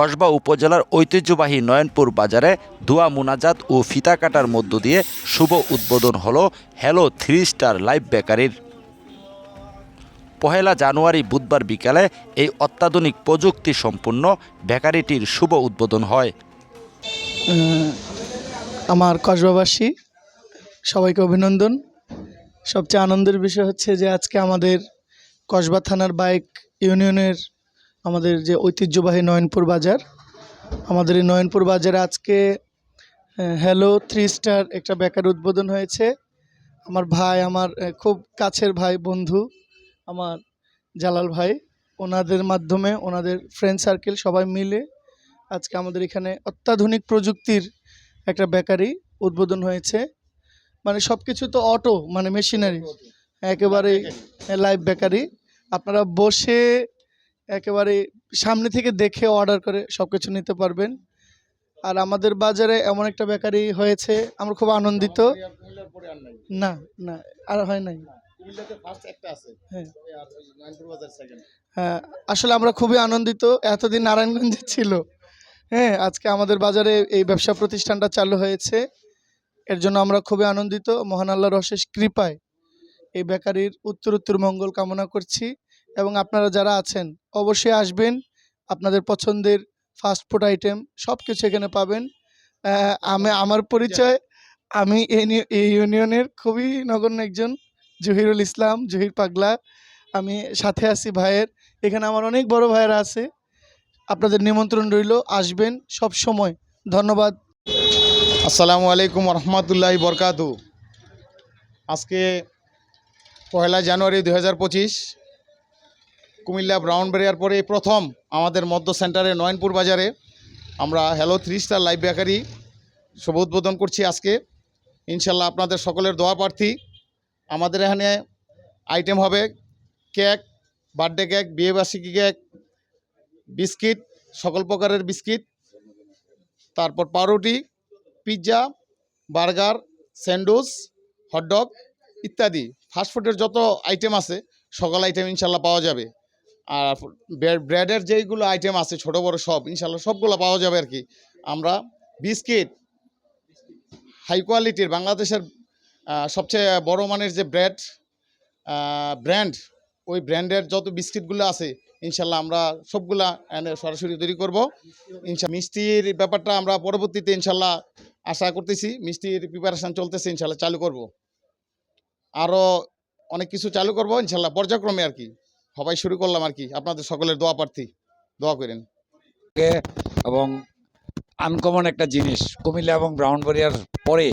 কসবা উপজেলার ঐতিহ্যবাহী নয়নপুর বাজারে ধোয়া মুনাজাত ও ফিতা কাটার মধ্য দিয়ে শুভ উদ্বোধন হল হ্যালো থ্রি স্টার লাইভ বেকারির। পহেলা জানুয়ারি বুধবার বিকালে এই অত্যাধুনিক প্রযুক্তি সম্পন্ন বেকারিটির শুভ উদ্বোধন হয়। আমার কসবাবাসী, সবাইকে অভিনন্দন। সবচেয়ে আনন্দের বিষয় হচ্ছে যে আজকে আমাদের কসবা থানার বাইক ইউনিয়নের আমাদের যে ঐতিহ্যবাহী নয়নপুর বাজার আমাদের এই নয়নপুর বাজারে আজকে হ্যালো থ্রি স্টার একটা বেকার উদ্বোধন হয়েছে। আমার ভাই আমার খুব কাছের ভাই বন্ধু আমার জালাল ভাই ওনাদের মাধ্যমে ওনাদের ফ্রেন্ড সার্কেল সবাই মিলে আজকে আমাদের এখানে অত্যাধুনিক প্রযুক্তির একটা বেকারি উদ্বোধন হয়েছে। মানে সব কিছু তো অটো মানে মেশিনারি একেবারে লাইভ বেকারি। আপনারা বসে একেবারে সামনে থেকে দেখে অর্ডার করে সব কিছু নিতে পারবেন। আর আমাদের বাজারে এমন একটা বেকারি হয়েছে, আমরা খুব আনন্দিত। না না, আর হয় নাই। হ্যাঁ। হ্যাঁ আসলে আমরা খুবই আনন্দিত, এতদিন নারায়ণগঞ্জে ছিল। হ্যাঁ আজকে আমাদের বাজারে এই ব্যবসা প্রতিষ্ঠানটা চালু হয়েছে। এর জন্য আমরা খুবই আনন্দিত, মহান আল্লাহর অশেষ কৃপায় এই বেকারির উত্তর উত্তর মঙ্গল কামনা করছি। এবং আপনারা যারা আছেন, অবশ্যই আসবেন। আপনাদের পছন্দের ফাস্ট ফুড আইটেম সব কিছু এখানে পাবেন। আমি, আমার পরিচয়, আমি এই ইউনিয়নের খুবই নগণ্য একজন, জহিরুল ইসলাম, জহির পাগলা। আমি সাথে আছি ভাইয়ের। এখানে আমার অনেক বড় ভাইয়েরা আছে। আপনাদের নিমন্ত্রণ রইল, আসবেন সব সময়। ধন্যবাদ। আসসালামু আলাইকুম রহমতুল্লাহ বরকাতু। আজকে পয়লা জানুয়ারি দু হাজার পঁচিশ কুমিল্লা ব্রাউনবেরিয়ার পরে এই প্রথম আমাদের মধ্য সেন্টারে নয়নপুর বাজারে আমরা hello three star live bakery শুভ উদ্বোধন করছি আজকে। ইনশাল্লাহ আপনাদের সকলের দোয়া প্রার্থী। আমাদের এখানে আইটেম হবে কেক বার্থডে কেক বিয়েবার্ষিকী কেক বিস্কিট সকল প্রকারের বিস্কিট তারপর পাউরুটি পিৎজা বার্গার স্যান্ডউইচ হটডগ ইত্যাদি। ফাস্টফুডের যত আইটেম আছে, সকল আইটেম ইনশাল্লাহ পাওয়া যাবে। আর ব্রে- ব্রেডের যেইগুলো আইটেম আছে, ছোট, বড় সব, ইনশাল্লাহ সবগুলো পাওয়া যাবে আর কি। আমরা বিস্কিট হাই কোয়ালিটির বাংলাদেশের সবচেয়ে বড় মানের যে ব্রেড ব্র্যান্ড, ওই ব্র্যান্ডের যত বিস্কিটগুলো আছে, ইনশাল্লাহ আমরা সবগুলা সরাসরি তৈরি করব। ইনশা, মিষ্টির ব্যাপারটা আমরা পরবর্তীতে ইনশাল্লাহ আশা করতেছি, মিষ্টির প্রিপারেশান চলতেছে, ইনশাল্লাহ চালু করব। আরও অনেক কিছু চালু করব, ইনশাল্লাহ পর্যায়ক্রমে আর কি। সবাই শুরু করলাম আর কি। আপনাদের সকলের দোয়া প্রার্থী, দোয়া করেন। এবং আনকমন একটা জিনিস, কুমিল্লা এবং ব্রাউনবাড়িয়ার পরে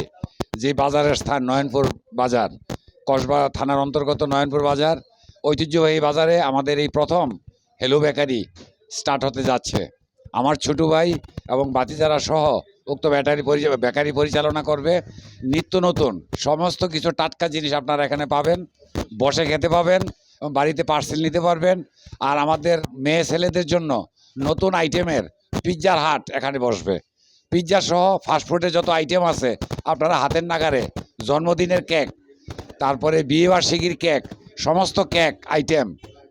যে বাজারের স্থান, নয়নপুর বাজার, কসবা থানার অন্তর্গত নয়নপুর বাজার, ঐতিহ্যবাহী বাজারে আমাদের এই প্রথম হেলো বেকারি স্টার্ট হতে যাচ্ছে। আমার ছোটো ভাই এবং বাতিজারা সহ উক্ত ব্যাটারি বেকারি পরিচালনা করবে। নিত্য নতুন, সমস্ত কিছু টাটকা জিনিস আপনারা এখানে পাবেন, বসে খেতে পাবেন। এবং বাড়িতে পার্সেল নিতে পারবেন। আর আমাদের মেয়ে ছেলেদের জন্য নতুন আইটেমের পিৎজার হাট এখানে বসবে। পিৎজা সহ ফাস্টফুডের যত আইটেম আছে, আপনারা হাতের নাগারে জন্মদিনের কেক তারপরে বিয়েবার্ষিকীর কেক সমস্ত কেক আইটেম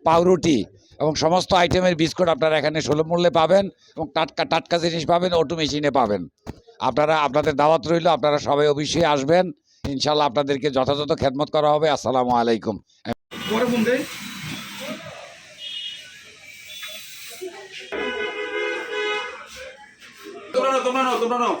পাউরুটি এবং সমস্ত আইটেমের বিস্কুট আপনারা এখানে সুলভ মূল্যে পাবেন এবং টাটকা টাটকা জিনিস পাবেন অটো মেশিনে পাবেন। আপনারা, আপনাদের দাওয়াত রইল, আপনারা সবাই অবশ্যই আসবেন। ইনশাল্লাহ আপনাদেরকে যথাযথ খেদমত করা হবে। আসসালামু আলাইকুম। তোমরা নাও তোমরা নাও তোমরা নাও।